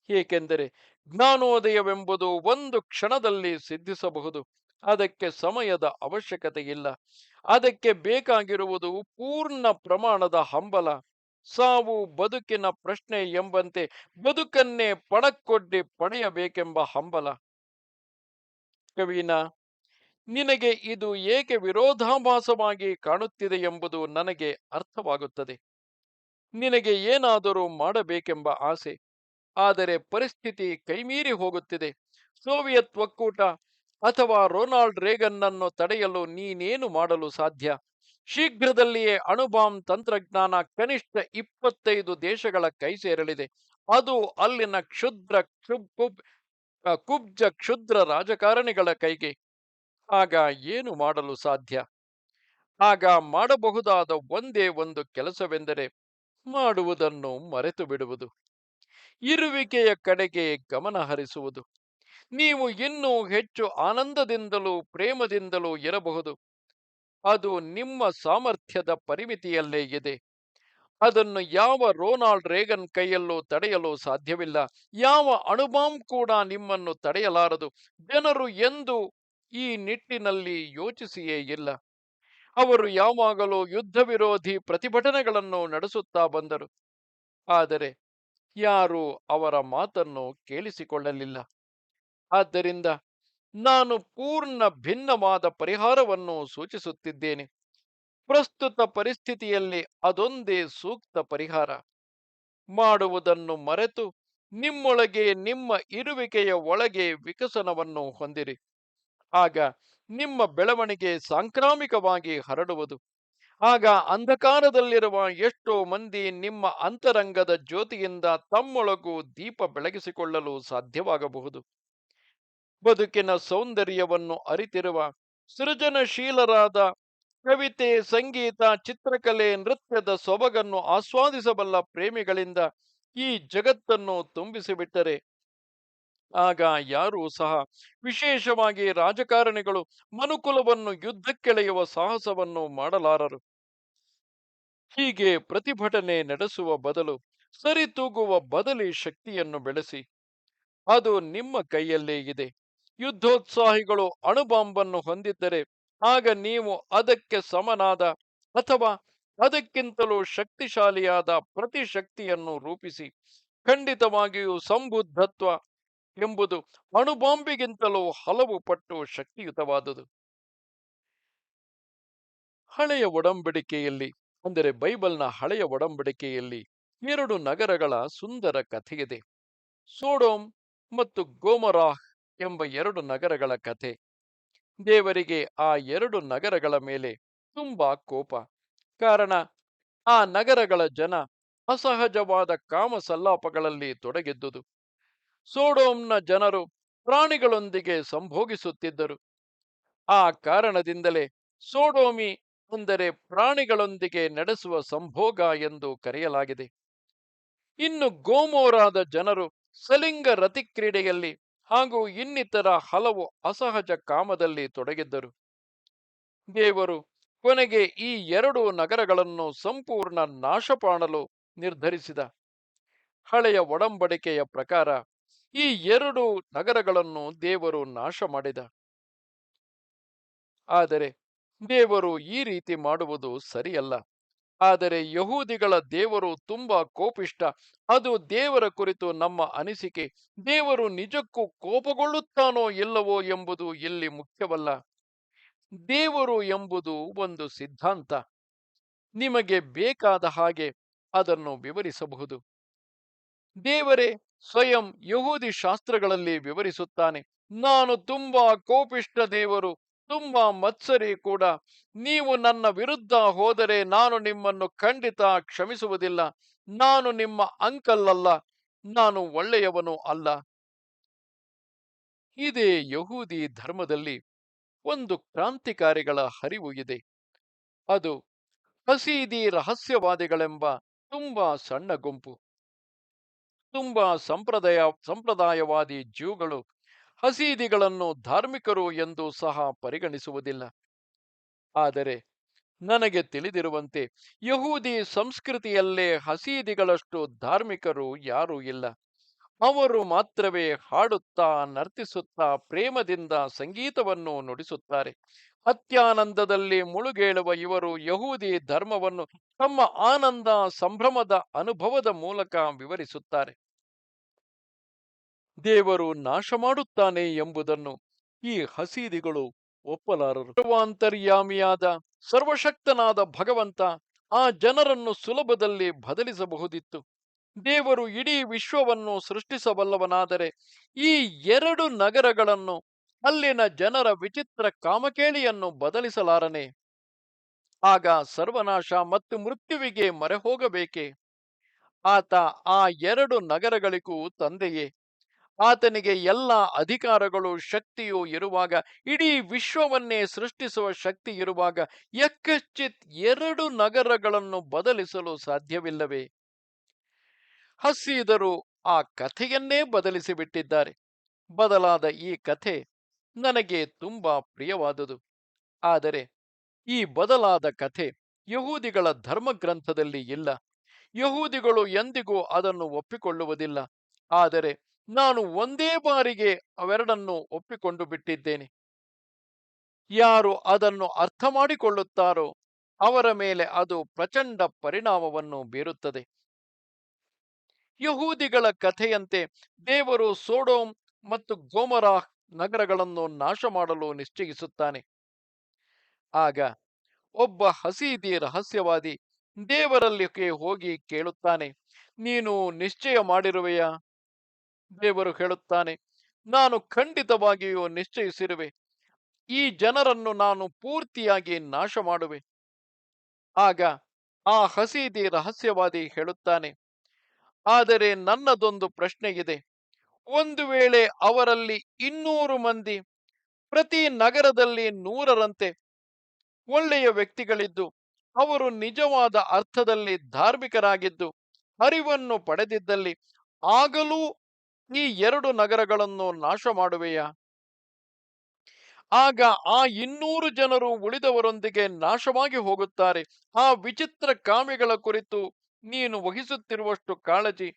ಏಕೆಂದರೆ ಜ್ಞಾನೋದಯವೆಂಬುದು ಒಂದು ಕ್ಷಣದಲ್ಲಿ ಸಿದ್ಧಿಸಬಹುದು. ಅದಕ್ಕೆ ಸಮಯದ ಅವಶ್ಯಕತೆ ಇಲ್ಲ. ಅದಕ್ಕೆ ಬೇಕಾಗಿರುವುದು ಪೂರ್ಣ ಪ್ರಮಾಣದ ಹಂಬಲ. ಸಾವು ಬದುಕಿನ ಪ್ರಶ್ನೆ ಎಂಬಂತೆ ಬದುಕನ್ನೇ ಪಣಕ್ಕೊಡ್ಡಿ ಪಡೆಯಬೇಕೆಂಬ ಹಂಬಲ. ಕವೀನ, ನಿನಗೆ ಇದು ಏಕೆ ವಿರೋಧಾಭಾಸವಾಗಿ ಕಾಣುತ್ತಿದೆ ಎಂಬುದು ನನಗೆ ಅರ್ಥವಾಗುತ್ತದೆ. ನಿನಗೆ ಏನಾದರೂ ಮಾಡಬೇಕೆಂಬ ಆಸೆ. ಆದರೆ ಪರಿಸ್ಥಿತಿ ಕೈಮೀರಿ ಹೋಗುತ್ತಿದೆ. ಸೋವಿಯತ್ ಒಕ್ಕೂಟ ಅಥವಾ ರೊನಾಲ್ಡ್ ರೇಗನ್ನನ್ನು ತಡೆಯಲು ನೀನೇನು ಮಾಡಲು ಸಾಧ್ಯ? ಶೀಘ್ರದಲ್ಲಿಯೇ ಅಣುಬಾಂಬ್ ತಂತ್ರಜ್ಞಾನ ಕನಿಷ್ಠ ಇಪ್ಪತ್ತೈದು ದೇಶಗಳ ಕೈ ಸೇರಲಿದೆ. ಅದು ಅಲ್ಲಿನ ಕ್ಷುದ್ರ ಕುಬ್ಜ ಕ್ಷುದ್ರ ರಾಜಕಾರಣಿಗಳ ಕೈಗೆ. ಆಗ ಏನು ಮಾಡಲು ಸಾಧ್ಯ? ಆಗ ಮಾಡಬಹುದಾದ ಒಂದೇ ಒಂದು ಕೆಲಸವೆಂದರೆ ಮಾಡುವುದನ್ನು ಮರೆತು ಬಿಡುವುದು ಇರುವಿಕೆಯ ಕಡೆಗೆ ಗಮನ ಹರಿಸುವುದು ನೀವು ಇನ್ನೂ ಹೆಚ್ಚು ಆನಂದದಿಂದಲೂ, ಪ್ರೇಮದಿಂದಲೂ ಇರಬಹುದು. ಅದು ನಿಮ್ಮ ಸಾಮರ್ಥ್ಯದ ಪರಿಮಿತಿಯಲ್ಲೇ ಇದೆ. ಅದನ್ನು ಯಾವ ರೋನಾಲ್ಡ್ ರೇಗನ್ ಕೈಯಲ್ಲೂ ತಡೆಯಲು ಸಾಧ್ಯವಿಲ್ಲ. ಯಾವ ಅಣುಬಾಂಬ್ ಕೂಡ ನಿಮ್ಮನ್ನು ತಡೆಯಲಾರದು. ಜನರು ಎಂದು ಈ ನಿಟ್ಟಿನಲ್ಲಿ ಯೋಚಿಸಿಯೇ ಇಲ್ಲ. ಅವರು ಯಾವಾಗಲೂ ಯುದ್ಧ ವಿರೋಧಿ ಪ್ರತಿಭಟನೆಗಳನ್ನು ನಡೆಸುತ್ತಾ ಬಂದರು. ಆದರೆ ಯಾರೂ ಅವರ ಮಾತನ್ನು ಕೇಳಿಸಿಕೊಳ್ಳಲಿಲ್ಲ. ಆದ್ದರಿಂದ ನಾನು ಪೂರ್ಣ ಭಿನ್ನವಾದ ಪರಿಹಾರವನ್ನು ಸೂಚಿಸುತ್ತಿದ್ದೇನೆ. ಪ್ರಸ್ತುತ ಪರಿಸ್ಥಿತಿಯಲ್ಲಿ ಅದೊಂದೇ ಸೂಕ್ತ ಪರಿಹಾರ. ಮಾಡುವುದನ್ನು ಮರೆತು ನಿಮ್ಮೊಳಗೆ ನಿಮ್ಮ ಇರುವಿಕೆಯ ಒಳಗೆ ವಿಕಸನವನ್ನು ಹೊಂದಿರಿ. ಆಗ ನಿಮ್ಮ ಬೆಳವಣಿಗೆ ಸಾಂಕ್ರಾಮಿಕವಾಗಿ ಹರಡುವುದು. ಆಗ ಅಂಧಕಾರದಲ್ಲಿರುವ ಎಷ್ಟೋ ಮಂದಿ ನಿಮ್ಮ ಅಂತರಂಗದ ಜ್ಯೋತಿಯಿಂದ ತಮ್ಮೊಳಗೂ ದೀಪ ಬೆಳಗಿಸಿಕೊಳ್ಳಲು ಸಾಧ್ಯವಾಗಬಹುದು. ಬದುಕಿನ ಸೌಂದರ್ಯವನ್ನು ಅರಿತಿರುವ ಸೃಜನಶೀಲರಾದ ಕವಿತೆ, ಸಂಗೀತ, ಚಿತ್ರಕಲೆ, ನೃತ್ಯದ ಸೊಬಗನ್ನು ಆಸ್ವಾದಿಸಬಲ್ಲ ಪ್ರೇಮಿಗಳಿಂದ ಈ ಜಗತ್ತನ್ನು ತುಂಬಿಸಿಬಿಟ್ಟರೆ. ಆಗ ಯಾರೂ ಸಹ ವಿಶೇಷವಾಗಿ ರಾಜಕಾರಣಿಗಳು ಮನುಕುಲವನ್ನು ಯುದ್ಧಕ್ಕೆಳೆಯುವ ಸಾಹಸವನ್ನು ಮಾಡಲಾರರು. ಹೀಗೆ ಪ್ರತಿಭಟನೆ ನಡೆಸುವ ಬದಲು ಸರಿತೂಗುವ ಬದಲಿ ಶಕ್ತಿಯನ್ನು ಬೆಳೆಸಿ. ಅದು ನಿಮ್ಮ ಕೈಯಲ್ಲೇ ಇದೆ. ಯುದ್ಧೋತ್ಸಾಹಿಗಳು ಅಣುಬಾಂಬನ್ನು ಹೊಂದಿದ್ದರೆ ಆಗ ನೀವು ಅದಕ್ಕೆ ಸಮನಾದ ಅಥವಾ ಅದಕ್ಕಿಂತಲೂ ಶಕ್ತಿಶಾಲಿಯಾದ ಪ್ರತಿಶಕ್ತಿಯನ್ನು ರೂಪಿಸಿ ಖಂಡಿತವಾಗಿಯೂ ಸಂಬುದ್ಧತ್ವ ಎಂಬುದು ಅಣುಬಾಂಬಿಗಿಂತಲೂ ಹಲವು ಪಟ್ಟು ಶಕ್ತಿಯುತವಾದುದು. ಹಳೆಯ ಒಡಂಬಡಿಕೆಯಲ್ಲಿ, ಅಂದರೆ ಬೈಬಲ್ನ ಹಳೆಯ ಒಡಂಬಡಿಕೆಯಲ್ಲಿ ಎರಡು ನಗರಗಳ ಸುಂದರ ಕಥೆಯಿದೆ. ಸೋಡೋಮ್ ಮತ್ತು ಗೋಮರಾಹ್ ಎಂಬ ಎರಡು ನಗರಗಳ ಕಥೆ. ದೇವರಿಗೆ ಆ ಎರಡು ನಗರಗಳ ಮೇಲೆ ತುಂಬಾ ಕೋಪ. ಕಾರಣ, ಆ ನಗರಗಳ ಜನ ಅಸಹಜವಾದ ಕಾಮ ಸಲ್ಲಾಪಗಳಲ್ಲಿ ತೊಡಗಿದ್ದುದು. ಸೋಡೋಮ್ನ ಜನರು ಪ್ರಾಣಿಗಳೊಂದಿಗೆ ಸಂಭೋಗಿಸುತ್ತಿದ್ದರು. ಆ ಕಾರಣದಿಂದಲೇ ಸೋಡೋಮಿ ಅಂದರೆ ಪ್ರಾಣಿಗಳೊಂದಿಗೆ ನಡೆಸುವ ಸಂಭೋಗ ಎಂದು ಕರೆಯಲಾಗಿದೆ. ಇನ್ನು ಗೋಮೋರಾದ ಜನರು ಸಲಿಂಗ ರತಿ ಕ್ರೀಡೆಯಲ್ಲಿ ಹಾಗೂ ಇನ್ನಿತರ ಹಲವು ಅಸಹಜ ಕಾಮದಲ್ಲಿ ತೊಡಗಿದ್ದರು. ದೇವರು ಕೊನೆಗೆ ಈ ಎರಡು ನಗರಗಳನ್ನು ಸಂಪೂರ್ಣ ನಾಶ ನಿರ್ಧರಿಸಿದ. ಹಳೆಯ ಒಡಂಬಡಿಕೆಯ ಪ್ರಕಾರ ಈ ಎರಡು ನಗರಗಳನ್ನು ದೇವರು ನಾಶ ಮಾಡಿದ. ಆದರೆ ದೇವರು ಈ ರೀತಿ ಮಾಡುವುದು ಸರಿಯಲ್ಲ. ಆದರೆ ಯಹೂದಿಗಳ ದೇವರು ತುಂಬಾ ಕೋಪಿಷ್ಟ. ಅದು ದೇವರ ಕುರಿತು ನಮ್ಮ ಅನಿಸಿಕೆ. ದೇವರು ನಿಜಕ್ಕೂ ಕೋಪಗೊಳ್ಳುತ್ತಾನೋ ಇಲ್ಲವೋ ಎಂಬುದು ಇಲ್ಲಿ ಮುಖ್ಯವಲ್ಲ. ದೇವರು ಎಂಬುದು ಒಂದು ಸಿದ್ಧಾಂತ. ನಿಮಗೆ ಬೇಕಾದ ಹಾಗೆ ಅದನ್ನು ವಿವರಿಸಬಹುದು. ದೇವರೇ, ಸ್ವಯಂ ಯಹೂದಿ ಶಾಸ್ತ್ರಗಳಲ್ಲಿ ವಿವರಿಸುತ್ತಾನೆ, ನಾನು ತುಂಬಾ ಕೋಪಿಷ್ಟ ದೇವರು ತುಂಬಾ ಮತ್ಸರಿ ಕೂಡ. ನೀವು ನನ್ನ ವಿರುದ್ಧ ಹೋದರೆ ನಾನು ನಿಮ್ಮನ್ನು ಖಂಡಿತ ಕ್ಷಮಿಸುವುದಿಲ್ಲ. ನಾನು ನಿಮ್ಮ ಅಂಕಲ್ ಅಲ್ಲ ನಾನು ಒಳ್ಳೆಯವನು ಅಲ್ಲ. ಇದೇ ಯಹೂದಿ ಧರ್ಮದಲ್ಲಿ ಒಂದು ಕ್ರಾಂತಿಕಾರಿಗಳ ಹರಿವು ಇದೆ. ಅದು ಹಸೀದಿ ರಹಸ್ಯವಾದಿಗಳೆಂಬ ತುಂಬಾ ಸಣ್ಣ ಗುಂಪು. ತುಂಬಾ ಸಂಪ್ರದಾಯ, ಸಂಪ್ರದಾಯವಾದಿ ಜ್ಯೂಗಳು ಹಸೀದಿಗಳನ್ನು ಧಾರ್ಮಿಕರು ಎಂದು ಸಹ ಪರಿಗಣಿಸುವುದಿಲ್ಲ. ಆದರೆ ನನಗೆ ತಿಳಿದಿರುವಂತೆ ಯಹೂದಿ ಸಂಸ್ಕೃತಿಯಲ್ಲೇ ಹಸೀದಿಗಳಷ್ಟು ಧಾರ್ಮಿಕರು ಯಾರೂ ಇಲ್ಲ. ಅವರು ಮಾತ್ರವೇ ಹಾಡುತ್ತಾ, ನರ್ತಿಸುತ್ತಾ, ಪ್ರೇಮದಿಂದ ಸಂಗೀತವನ್ನು ನುಡಿಸುತ್ತಾರೆ. ಅತ್ಯಾನಂದದಲ್ಲಿ ಮುಳುಗೇಳುವ ಇವರು ಯಹೂದಿ ಧರ್ಮವನ್ನು ತಮ್ಮ ಆನಂದ, ಸಂಭ್ರಮದ ಅನುಭವದ ಮೂಲಕ ವಿವರಿಸುತ್ತಾರೆ. ದೇವರು ನಾಶ ಮಾಡುತ್ತಾನೆ ಎಂಬುದನ್ನು ಈ ಹಸೀದಿಗಳು ಒಪ್ಪಲಾರರು. ಸರ್ವಾಂತರ್ಯಾಮಿಯಾದ ಸರ್ವಶಕ್ತನಾದ ಭಗವಂತ ಆ ಜನರನ್ನು ಸುಲಭದಲ್ಲಿ ಬದಲಿಸಬಹುದಿತ್ತು. ದೇವರು ಇಡೀ ವಿಶ್ವವನ್ನು ಸೃಷ್ಟಿಸಬಲ್ಲವನಾದರೆ ಈ ಎರಡು ನಗರಗಳನ್ನು ಅಲ್ಲಿನ ಜನರ ವಿಚಿತ್ರ ಕಾಮಕೇಳಿಯನ್ನು ಬದಲಿಸಲಾರನೆ. ಆಗ ಸರ್ವನಾಶ ಮತ್ತು ಮೃತ್ಯುವಿಗೆ ಮೊರೆ ಹೋಗಬೇಕೆ ಆತ ಆ ಎರಡು ನಗರಗಳಿಗೂ ತಂದೆಯೇ? ಆತನಿಗೆ ಎಲ್ಲ ಅಧಿಕಾರಗಳು ಶಕ್ತಿಯೂ ಇರುವಾಗ, ಇಡೀ ವಿಶ್ವವನ್ನೇ ಸೃಷ್ಟಿಸುವ ಶಕ್ತಿ ಇರುವಾಗ ಯಕ್ಕಶ್ಚಿತ್ ಎರಡು ನಗರಗಳನ್ನು ಬದಲಿಸಲು ಸಾಧ್ಯವಿಲ್ಲವೇ? ಹಸೀದರು ಆ ಕಥೆಯನ್ನೇ ಬದಲಿಸಿಬಿಟ್ಟಿದ್ದಾರೆ. ಬದಲಾದ ಈ ಕಥೆ ನನಗೆ ತುಂಬಾ ಪ್ರಿಯವಾದುದು. ಆದರೆ ಈ ಬದಲಾದ ಕಥೆ ಯಹೂದಿಗಳ ಧರ್ಮಗ್ರಂಥದಲ್ಲಿ ಇಲ್ಲ. ಯಹೂದಿಗಳು ಎಂದಿಗೂ ಅದನ್ನು ಒಪ್ಪಿಕೊಳ್ಳುವುದಿಲ್ಲ. ಆದರೆ ನಾನು ಒಂದೇ ಬಾರಿಗೆ ಅವೆರಡನ್ನು ಒಪ್ಪಿಕೊಂಡು ಬಿಟ್ಟಿದ್ದೇನೆ. ಯಾರು ಅದನ್ನು ಅರ್ಥ ಮಾಡಿಕೊಳ್ಳುತ್ತಾರೋ ಅವರ ಮೇಲೆ ಅದು ಪ್ರಚಂಡ ಪರಿಣಾಮವನ್ನು ಬೀರುತ್ತದೆ. ಯಹೂದಿಗಳ ಕಥೆಯಂತೆ ದೇವರು ಸೋಡೋಮ್ ಮತ್ತು ಗೋಮರಾಹ್ ನಗರಗಳನ್ನು ನಾಶ ಮಾಡಲು ನಿಶ್ಚಯಿಸುತ್ತಾನೆ. ಆಗ ಒಬ್ಬ ಹಸೀದಿ ರಹಸ್ಯವಾದಿ ದೇವರಲ್ಲಿಗೆ ಹೋಗಿ ಕೇಳುತ್ತಾನೆ, ನೀನು ನಿಶ್ಚಯ ಮಾಡಿರುವೆಯಾ? ದೇವರು ಹೇಳುತ್ತಾನೆ, ನಾನು ಖಂಡಿತವಾಗಿಯೂ ನಿಶ್ಚಯಿಸಿರುವೆ. ಈ ಜನರನ್ನು ನಾನು ಪೂರ್ತಿಯಾಗಿ ನಾಶ ಮಾಡುವೆ ಆಗ ಆ ಹಸೀದಿ ರಹಸ್ಯವಾದಿ ಹೇಳುತ್ತಾನೆ, ಆದರೆ ನನ್ನದೊಂದು ಪ್ರಶ್ನೆ ಇದೆ ಒಂದು ವೇಳೆ ಅವರಲ್ಲಿ ಇನ್ನೂರು ಮಂದಿ ಪ್ರತಿ ನಗರದಲ್ಲಿ ನೂರರಂತೆ ಒಳ್ಳೆಯ ವ್ಯಕ್ತಿಗಳಿದ್ದು, ಅವರು ನಿಜವಾದ ಅರ್ಥದಲ್ಲಿ ಧಾರ್ಮಿಕರಾಗಿದ್ದು, ಅರಿವನ್ನು ಪಡೆದಿದ್ದಲ್ಲಿ, ಆಗಲೂ ಈ ಎರಡು ನಗರಗಳನ್ನು ನಾಶ ಮಾಡುವೆಯಾ? ಆಗ ಆ ಇನ್ನೂರು ಜನರು ಉಳಿದವರೊಂದಿಗೆ ನಾಶವಾಗಿ ಹೋಗುತ್ತಾರೆ. ಆ ವಿಚಿತ್ರ ಕಾಮಿಗಳ ಕುರಿತು ನೀನು ವಹಿಸುತ್ತಿರುವಷ್ಟು ಕಾಳಜಿ.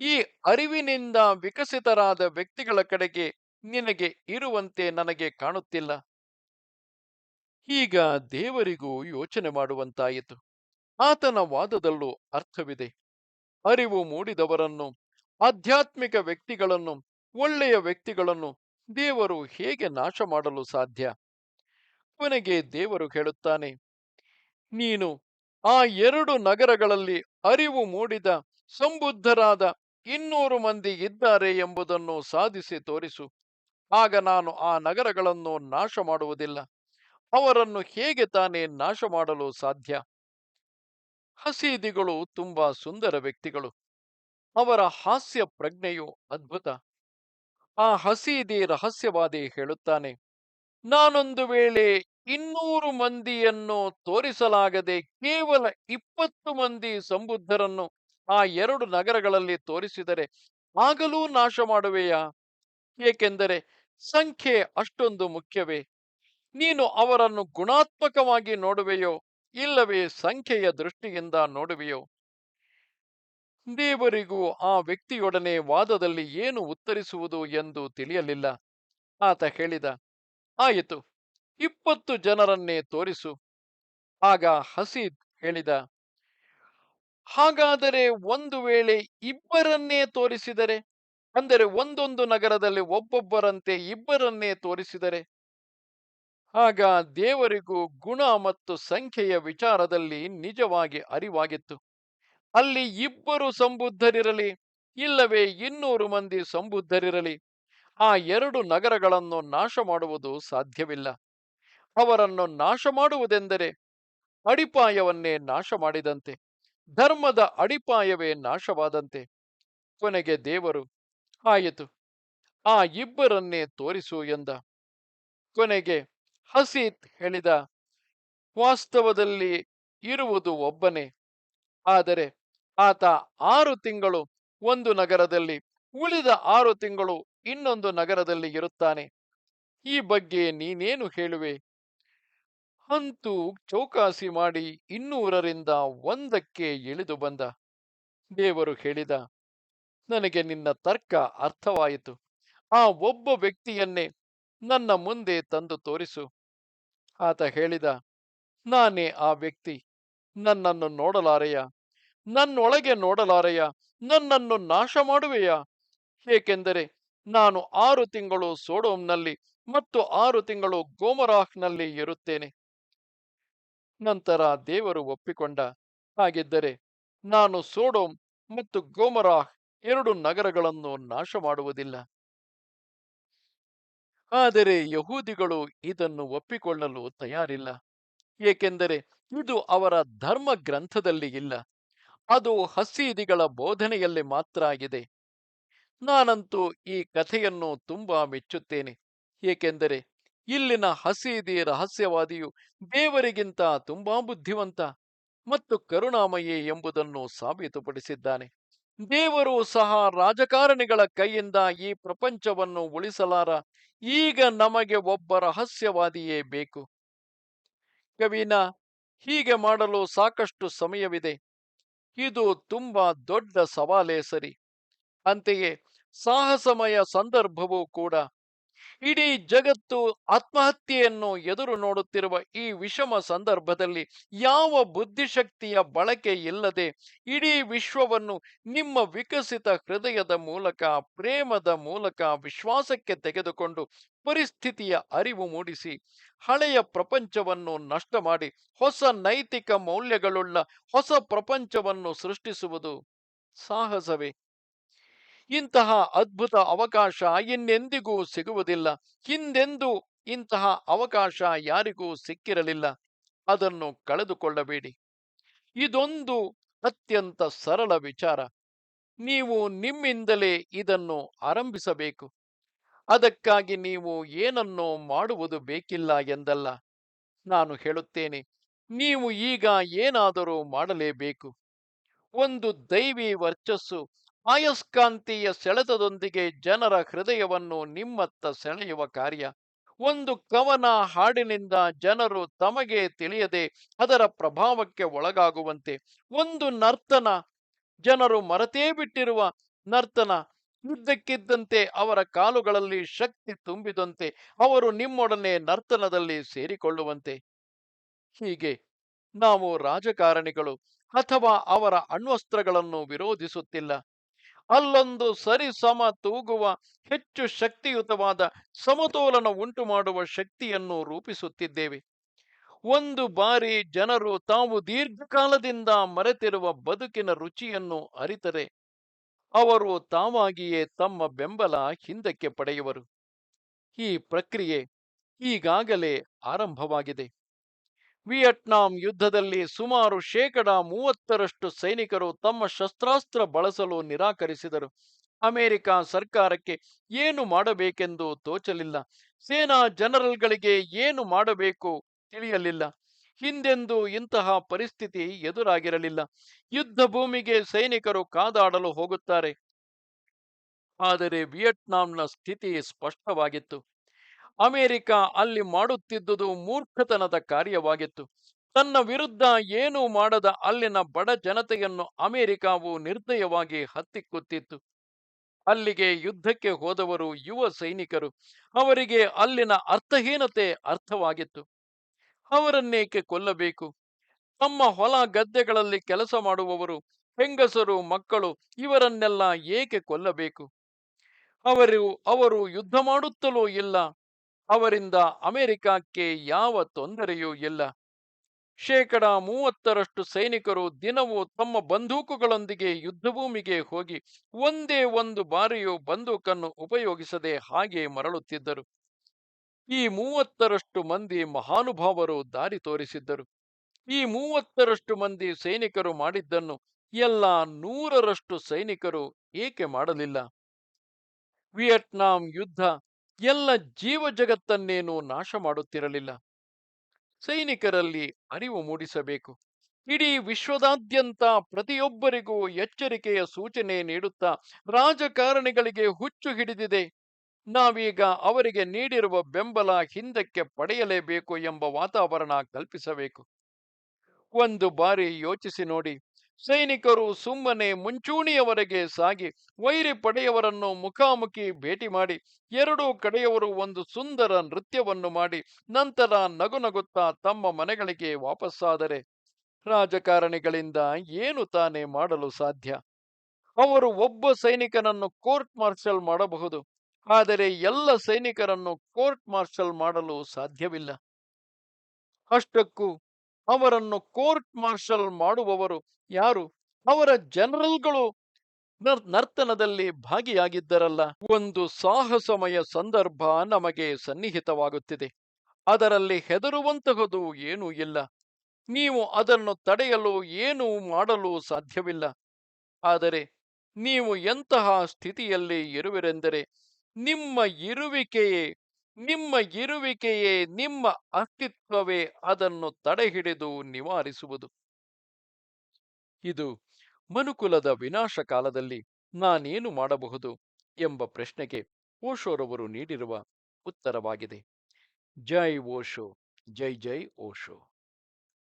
ಈ ಅರಿವಿನಿಂದ ವಿಕಸಿತರಾದ ವ್ಯಕ್ತಿಗಳ ಕಡೆಗೆ ನಿನಗೆ ಇರುವಂತೆ ನನಗೆ ಕಾಣುತ್ತಿಲ್ಲ. ಈಗ ದೇವರಿಗೂ ಯೋಚನೆ ಮಾಡುವಂತಾಯಿತು. ಆತನ ವಾದದಲ್ಲೂ ಅರ್ಥವಿದೆ. ಅರಿವು ಮೂಡಿದವರನ್ನು ಆಧ್ಯಾತ್ಮಿಕ ವ್ಯಕ್ತಿಗಳನ್ನು, ಒಳ್ಳೆಯ ವ್ಯಕ್ತಿಗಳನ್ನು ದೇವರು ಹೇಗೆ ನಾಶ ಮಾಡಲು ಸಾಧ್ಯ? ಕೊನೆಗೆ ದೇವರು ಹೇಳುತ್ತಾನೆ, ನೀನು ಆ ಎರಡು ನಗರಗಳಲ್ಲಿ ಅರಿವು ಮೂಡಿದ ಸಂಬುದ್ಧರಾದ ಇನ್ನೂರು ಮಂದಿ ಇದ್ದಾರೆ ಎಂಬುದನ್ನು ಸಾಧಿಸಿ ತೋರಿಸು. ಆಗ ನಾನು ಆ ನಗರಗಳನ್ನು ನಾಶ ಮಾಡುವುದಿಲ್ಲ. ಅವರನ್ನು ಹೇಗೆ ತಾನೇ ನಾಶ ಮಾಡಲು ಸಾಧ್ಯ? ಹಸೀದಿಗಳು ತುಂಬಾ ಸುಂದರ ವ್ಯಕ್ತಿಗಳು. ಅವರ ಹಾಸ್ಯ ಪ್ರಜ್ಞೆಯು ಅದ್ಭುತ. ಆ ಹಸೀದಿ ರಹಸ್ಯವಾದಿ ಹೇಳುತ್ತಾನೆ, ನಾನೊಂದು ವೇಳೆ ಇನ್ನೂರು ಮಂದಿಯನ್ನು ತೋರಿಸಲಾಗದೆ ಕೇವಲ ಇಪ್ಪತ್ತು ಮಂದಿ ಸಂಬುದ್ಧರನ್ನು ಆ ಎರಡು ನಗರಗಳಲ್ಲಿ ತೋರಿಸಿದರೆ ಆಗಲೂ ನಾಶ ಮಾಡುವೆಯಾ? ಏಕೆಂದರೆ ಸಂಖ್ಯೆ ಅಷ್ಟೊಂದು ಮುಖ್ಯವೇ. ನೀನು ಅವರನ್ನು ಗುಣಾತ್ಮಕವಾಗಿ ನೋಡುವೆಯೋ, ಇಲ್ಲವೇ ಸಂಖ್ಯೆಯ ದೃಷ್ಟಿಯಿಂದ ನೋಡುವೆಯೋ? ದೇವರಿಗೂ ಆ ವ್ಯಕ್ತಿಯೊಡನೆ ವಾದದಲ್ಲಿ ಏನು ಉತ್ತರಿಸುವುದು ಎಂದು ತಿಳಿಯಲಿಲ್ಲ. ಆತ ಹೇಳಿದ, ಆಯಿತು, ಇಪ್ಪತ್ತು ಜನರನ್ನೇ ತೋರಿಸು. ಆಗ ಹಸೀದ್ ಹೇಳಿದ, ಹಾಗಾದರೆ ಒಂದು ವೇಳೆ ಇಬ್ಬರನ್ನೇ ತೋರಿಸಿದರೆ, ಅಂದರೆ ಒಂದೊಂದು ನಗರದಲ್ಲಿ ಒಬ್ಬೊಬ್ಬರಂತೆ ಇಬ್ಬರನ್ನೇ ತೋರಿಸಿದರೆ? ಆಗ ದೇವರಿಗೂ ಗುಣ ಮತ್ತು ಸಂಖ್ಯೆಯ ವಿಚಾರದಲ್ಲಿ ನಿಜವಾಗಿ ಅರಿವಾಗಿತ್ತು. ಅಲ್ಲಿ ಇಬ್ಬರು ಸಂಬುದ್ಧರಿರಲಿ, ಇಲ್ಲವೇ ಇನ್ನೂರು ಮಂದಿ ಸಂಬುದ್ಧರಿರಲಿ. ಆ ಎರಡು ನಗರಗಳನ್ನು ನಾಶ ಮಾಡುವುದು ಸಾಧ್ಯವಿಲ್ಲ. ಅವರನ್ನು ನಾಶ ಮಾಡುವುದೆಂದರೆ ಅಡಿಪಾಯವನ್ನೇ ನಾಶ ಮಾಡಿದಂತೆ ಧರ್ಮದ ಅಡಿಪಾಯವೇ ನಾಶವಾದಂತೆ. ಕೊನೆಗೆ ದೇವರು, ಆಯಿತು, ಆ ಇಬ್ಬರನ್ನೇ ತೋರಿಸು ಎಂದ. ಕೊನೆಗೆ ಹಸೀತ್ ಹೇಳಿದ, ವಾಸ್ತವದಲ್ಲಿ ಇರುವುದು ಒಬ್ಬನೇ, ಆದರೆ ಆತ ಆರು ತಿಂಗಳು ಒಂದು ನಗರದಲ್ಲಿ, ಉಳಿದ ಆರು ತಿಂಗಳು ಇನ್ನೊಂದು ನಗರದಲ್ಲಿ ಇರುತ್ತಾನೆ. ಈ ಬಗ್ಗೆ ನೀನೇನು ಹೇಳುವೆ? ಅಂತೂ ಚೌಕಾಸಿ ಮಾಡಿ ಇನ್ನೂರರಿಂದ ಒಂದಕ್ಕೆ ಇಳಿದು ಬಂದ. ದೇವರು ಹೇಳಿದ, ನನಗೆ ನಿನ್ನ ತರ್ಕ ಅರ್ಥವಾಯಿತು. ಆ ಒಬ್ಬ ವ್ಯಕ್ತಿಯನ್ನೇ ನನ್ನ ಮುಂದೆ ತಂದು ತೋರಿಸು. ಆತ ಹೇಳಿದ, ನಾನೇ ಆ ವ್ಯಕ್ತಿ, ನನ್ನನ್ನು ನೋಡಲಾರೆಯ? ನನ್ನೊಳಗೆ ನೋಡಲಾರಯ್ಯ ನನ್ನನ್ನು ನಾಶ ಮಾಡುವೆಯಾ? ಏಕೆಂದರೆ ನಾನು ಆರು ತಿಂಗಳು ಸೋಡೋಮ್ನಲ್ಲಿ ಮತ್ತು ಆರು ತಿಂಗಳು ಗೋಮರಾಹ್ನಲ್ಲಿ ಇರುತ್ತೇನೆ. ನಂತರ ದೇವರು ಒಪ್ಪಿಕೊಂಡ, ಹಾಗಿದ್ದರೆ ನಾನು ಸೋಡೋಮ್ ಮತ್ತು ಗೋಮರಾಹ್ ಎರಡು ನಗರಗಳನ್ನು ನಾಶ ಮಾಡುವುದಿಲ್ಲ ಆದರೆ ಯಹೂದಿಗಳು ಇದನ್ನು ಒಪ್ಪಿಕೊಳ್ಳಲು ತಯಾರಿಲ್ಲ. ಏಕೆಂದರೆ ಇದು ಅವರ ಧರ್ಮ ಗ್ರಂಥದಲ್ಲಿ ಇಲ್ಲ. ಅದು ಹಸೀದಿಗಳ ಬೋಧನೆಯಲ್ಲಿ ಮಾತ್ರ ಆಗಿದೆ. ನಾನಂತೂ ಈ ಕಥೆಯನ್ನು ತುಂಬಾ ಮೆಚ್ಚುತ್ತೇನೆ. ಏಕೆಂದರೆ ಇಲ್ಲಿನ ಹಸೀದಿ ರಹಸ್ಯವಾದಿಯು ದೇವರಿಗಿಂತ ತುಂಬಾ ಬುದ್ಧಿವಂತ ಮತ್ತು ಕರುಣಾಮಯಿ ಎಂಬುದನ್ನು ಸಾಬೀತುಪಡಿಸಿದ್ದಾನೆ. ದೇವರು ಸಹ ರಾಜಕಾರಣಿಗಳ ಕೈಯಿಂದ ಈ ಪ್ರಪಂಚವನ್ನು ಉಳಿಸಲಾರ ಈಗ ನಮಗೆ ಒಬ್ಬ ರಹಸ್ಯವಾದಿಯೇ ಬೇಕು. ಕವಿನ, ಹೀಗೆ ಮಾಡಲು ಸಾಕಷ್ಟು ಸಮಯವಿದೆ. ಇದು ತುಂಬಾ ದೊಡ್ಡ ಸವಾಲೇ ಸರಿ. ಅಂತೆಯೇ ಸಾಹಸಮಯ ಸಂದರ್ಭವೂ ಕೂಡ ಇಡೀ ಜಗತ್ತು ಆತ್ಮಹತ್ಯೆಯನ್ನು ಎದುರು ನೋಡುತ್ತಿರುವ ಈ ವಿಷಮ ಸಂದರ್ಭದಲ್ಲಿ ಯಾವ ಬುದ್ಧಿಶಕ್ತಿಯ ಬಳಕೆ ಇಲ್ಲದೆ ಇಡೀ ವಿಶ್ವವನ್ನು ನಿಮ್ಮ ವಿಕಸಿತ ಹೃದಯದ ಮೂಲಕ, ಪ್ರೇಮದ ಮೂಲಕ, ವಿಶ್ವಾಸಕ್ಕೆ ತೆಗೆದುಕೊಂಡು ಪರಿಸ್ಥಿತಿಯ ಅರಿವು ಮೂಡಿಸಿ, ಹಳೆಯ ಪ್ರಪಂಚವನ್ನು ನಷ್ಟ ಮಾಡಿ, ಹೊಸ ನೈತಿಕ ಮೌಲ್ಯಗಳುಳ್ಳ ಹೊಸ ಪ್ರಪಂಚವನ್ನು ಸೃಷ್ಟಿಸುವುದು ಸಾಹಸವೇ. ಇಂತಹ ಅದ್ಭುತ ಅವಕಾಶ ಇನ್ನೆಂದಿಗೂ ಸಿಗುವುದಿಲ್ಲ. ಹಿಂದೆಂದೂ ಇಂತಹ ಅವಕಾಶ ಯಾರಿಗೂ ಸಿಕ್ಕಿರಲಿಲ್ಲ. ಅದನ್ನು ಕಳೆದುಕೊಳ್ಳಬೇಡಿ. ಇದೊಂದು ಅತ್ಯಂತ ಸರಳ ವಿಚಾರ. ನೀವು ನಿಮ್ಮಿಂದಲೇ ಇದನ್ನು ಆರಂಭಿಸಬೇಕು. ಅದಕ್ಕಾಗಿ ನೀವು ಏನನ್ನೋ ಮಾಡುವುದು ಬೇಕಿಲ್ಲ ಎಂದಲ್ಲ. ನಾನು ಹೇಳುತ್ತೇನೆ, ನೀವು ಈಗ ಏನಾದರೂ ಮಾಡಲೇಬೇಕು. ಒಂದು ದೈವಿ ವರ್ಚಸ್ಸು ಅಯಸ್ಕಾಂತೀಯ ಸೆಳೆತದೊಂದಿಗೆ ಜನರ ಹೃದಯವನ್ನು ನಿಮ್ಮತ್ತ ಸೆಳೆಯುವ ಕಾರ್ಯ. ಒಂದು ಕವನ ಹಾಡಿನಿಂದ ಜನರು ತಮಗೆ ತಿಳಿಯದೆ ಅದರ ಪ್ರಭಾವಕ್ಕೆ ಒಳಗಾಗುವಂತೆ. ಒಂದು ನರ್ತನ, ಜನರು ಮರೆತೇ ಬಿಟ್ಟಿರುವ ನರ್ತನ, ಇದ್ದಕ್ಕಿದ್ದಂತೆ ಅವರ ಕಾಲುಗಳಲ್ಲಿ ಶಕ್ತಿ ತುಂಬಿದಂತೆ ಅವರು ನಿಮ್ಮೊಡನೆ ನರ್ತನದಲ್ಲಿ ಸೇರಿಕೊಳ್ಳುವಂತೆ. ಹೀಗೆ ನಾವು ರಾಜಕಾರಣಿಗಳು ಅಥವಾ ಅವರ ಅಣ್ವಸ್ತ್ರಗಳನ್ನು ವಿರೋಧಿಸುತ್ತಿಲ್ಲ. ಅಲ್ಲೊಂದು ಸರಿ ಸಮ ತೂಗುವ ಹೆಚ್ಚು ಶಕ್ತಿಯುತವಾದ ಸಮತೋಲನ ಉಂಟು ಮಾಡುವ ಶಕ್ತಿಯನ್ನು ರೂಪಿಸುತ್ತಿದ್ದೇವೆ. ಒಂದು ಬಾರಿ ಜನರು ತಾವು ದೀರ್ಘಕಾಲದಿಂದ ಮರೆತಿರುವ ಬದುಕಿನ ರುಚಿಯನ್ನು ಅರಿತರೆ. ಅವರು ತಾವಾಗಿಯೇ ತಮ್ಮ ಬೆಂಬಲ ಹಿಂದಕ್ಕೆ ಪಡೆಯುವರು. ಈ ಪ್ರಕ್ರಿಯೆ ಈಗಾಗಲೇ ಆರಂಭವಾಗಿದೆ. ವಿಯಟ್ನಾಂ ಯುದ್ಧದಲ್ಲಿ ಸುಮಾರು ಶೇಕಡ ಮೂವತ್ತರಷ್ಟು ಸೈನಿಕರು ತಮ್ಮ ಶಸ್ತ್ರಾಸ್ತ್ರ ಬಳಸಲು ನಿರಾಕರಿಸಿದರು. ಅಮೆರಿಕ ಸರ್ಕಾರಕ್ಕೆ ಏನು ಮಾಡಬೇಕೆಂದು ತೋಚಲಿಲ್ಲ. ಸೇನಾ ಜನರಲ್ಗಳಿಗೆ ಏನು ಮಾಡಬೇಕು ತಿಳಿಯಲಿಲ್ಲ. ಹಿಂದೆಂದೂ ಇಂತಹ ಪರಿಸ್ಥಿತಿ ಎದುರಾಗಿರಲಿಲ್ಲ. ಯುದ್ಧ ಭೂಮಿಗೆ ಸೈನಿಕರು ಕಾದಾಡಲು ಹೋಗುತ್ತಾರೆ. ಆದರೆ ವಿಯೆಟ್ನಾಂನ ಸ್ಥಿತಿ ಸ್ಪಷ್ಟವಾಗಿತ್ತು. ಅಮೆರಿಕ ಅಲ್ಲಿ ಮಾಡುತ್ತಿದ್ದುದು ಮೂರ್ಖತನದ ಕಾರ್ಯವಾಗಿತ್ತು. ತನ್ನ ವಿರುದ್ಧ ಏನೂ ಮಾಡದ ಅಲ್ಲಿನ ಬಡ ಜನತೆಯನ್ನು ಅಮೆರಿಕವು ನಿರ್ದಯವಾಗಿ ಹತ್ತಿಕ್ಕುತ್ತಿತ್ತು. ಅಲ್ಲಿಗೆ ಯುದ್ಧಕ್ಕೆ ಹೋದವರು ಯುವ ಸೈನಿಕರು. ಅವರಿಗೆ ಅಲ್ಲಿನ ಅರ್ಥಹೀನತೆ ಅರ್ಥವಾಗಿತ್ತು. ಅವರನ್ನೇಕೆ ಕೊಲ್ಲಬೇಕು? ತಮ್ಮ ಹೊಲ ಗದ್ದೆಗಳಲ್ಲಿ ಕೆಲಸ ಮಾಡುವವರು, ಹೆಂಗಸರು, ಮಕ್ಕಳು, ಇವರನ್ನೆಲ್ಲ ಏಕೆ ಕೊಲ್ಲಬೇಕು? ಅವರು ಅವರು ಯುದ್ಧ ಮಾಡುತ್ತಲೂ ಇಲ್ಲ? ಅವರಿಂದ ಅಮೆರಿಕಕ್ಕೆ ಯಾವ ತೊಂದರೆಯೂ ಇಲ್ಲ. ಶೇಕಡ ಮೂವತ್ತರಷ್ಟು ಸೈನಿಕರು ದಿನವೂ ತಮ್ಮ ಬಂದೂಕುಗಳೊಂದಿಗೆ ಯುದ್ಧಭೂಮಿಗೆ ಹೋಗಿ ಒಂದೇ ಒಂದು ಬಾರಿಯೂ ಬಂದೂಕನ್ನು ಉಪಯೋಗಿಸದೆ ಹಾಗೆ ಮರಳುತ್ತಿದ್ದರು. ಈ ಮೂವತ್ತರಷ್ಟು ಮಂದಿ ಮಹಾನುಭಾವರು ದಾರಿ ತೋರಿಸಿದ್ದರು. ಈ ಮೂವತ್ತರಷ್ಟು ಮಂದಿ ಸೈನಿಕರು ಮಾಡಿದ್ದನ್ನು ಎಲ್ಲ ನೂರರಷ್ಟು ಸೈನಿಕರು ಏಕೆ ಮಾಡಲಿಲ್ಲ? ವಿಯೆಟ್ನಾಂ ಯುದ್ಧ ಎಲ್ಲ ಜೀವ ಜಗತ್ತನ್ನೇನು ನಾಶ ಮಾಡುತ್ತಿರಲಿಲ್ಲ. ಸೈನಿಕರಲ್ಲಿ ಅರಿವು ಮೂಡಿಸಬೇಕು. ಇಡೀ ವಿಶ್ವದಾದ್ಯಂತ ಪ್ರತಿಯೊಬ್ಬರಿಗೂ ಎಚ್ಚರಿಕೆಯ ಸೂಚನೆ ನೀಡುತ್ತಾ ರಾಜಕಾರಣಿಗಳಿಗೆ ಹುಚ್ಚು ಹಿಡಿದಿದೆ. ನಾವೀಗ ಅವರಿಗೆ ನೀಡಿರುವ ಬೆಂಬಲ ಹಿಂದಕ್ಕೆ ಪಡೆಯಲೇಬೇಕು ಎಂಬ ವಾತಾವರಣ ಕಲ್ಪಿಸಬೇಕು. ಒಂದು ಬಾರಿ ಯೋಚಿಸಿ ನೋಡಿ. ಸೈನಿಕರು ಸುಮ್ಮನೆ ಮುಂಚೂಣಿಯವರೆಗೆ ಸಾಗಿ ವೈರಿ ಪಡೆಯವರನ್ನು ಮುಖಾಮುಖಿ ಭೇಟಿ ಮಾಡಿ, ಎರಡೂ ಕಡೆಯವರು ಒಂದು ಸುಂದರ ನೃತ್ಯವನ್ನು ಮಾಡಿ, ನಂತರ ನಗುನಗುತ್ತಾ ತಮ್ಮ ಮನೆಗಳಿಗೆ ವಾಪಸ್ಸಾದರೆ ರಾಜಕಾರಣಿಗಳಿಂದ ಏನು ತಾನೇ ಮಾಡಲು ಸಾಧ್ಯ? ಅವರು ಒಬ್ಬ ಸೈನಿಕನನ್ನು ಕೋರ್ಟ್ ಮಾರ್ಷಲ್ ಮಾಡಬಹುದು, ಆದರೆ ಎಲ್ಲ ಸೈನಿಕರನ್ನು ಕೋರ್ಟ್ ಮಾರ್ಷಲ್ ಮಾಡಲು ಸಾಧ್ಯವಿಲ್ಲ. ಅಷ್ಟಕ್ಕೂ ಅವರನ್ನು ಕೋರ್ಟ್ ಮಾರ್ಷಲ್ ಮಾಡುವವರು ಯಾರು? ಅವರ ಜನರಲ್ಗಳು ನರ್- ನರ್ತನದಲ್ಲಿ ಭಾಗಿಯಾಗಿದ್ದರಲ್ಲ. ಒಂದು ಸಾಹಸಮಯ ಸಂದರ್ಭ ನಮಗೆ ಸನ್ನಿಹಿತವಾಗುತ್ತಿದೆ. ಅದರಲ್ಲಿ ಹೆದರುವಂತಹದು ಏನೂ ಇಲ್ಲ. ನೀವು ಅದನ್ನು ತಡೆಯಲು ಏನೂ ಮಾಡಲು ಸಾಧ್ಯವಿಲ್ಲ. ಆದರೆ ನೀವು ಎಂತಹ ಸ್ಥಿತಿಯಲ್ಲಿ ಇರುವಿರೆಂದರೆ ನಿಮ್ಮ ಇರುವಿಕೆಯೇ ನಿಮ್ಮ ಇರುವಿಕೆಯೇ ನಿಮ್ಮ ಅಸ್ತಿತ್ವವೇ ಅದನ್ನು ತಡೆಹಿಡಿದು ನಿವಾರಿಸುವುದು. ಇದು ಮನುಕುಲದ ವಿನಾಶ ಕಾಲದಲ್ಲಿ ನಾನೇನು ಮಾಡಬಹುದು ಎಂಬ ಪ್ರಶ್ನೆಗೆ ಓಶೋರವರು ನೀಡಿರುವ ಉತ್ತರವಾಗಿದೆ. ಜೈ ಓಶೋ, ಜೈ ಜೈ ಓಶೋ.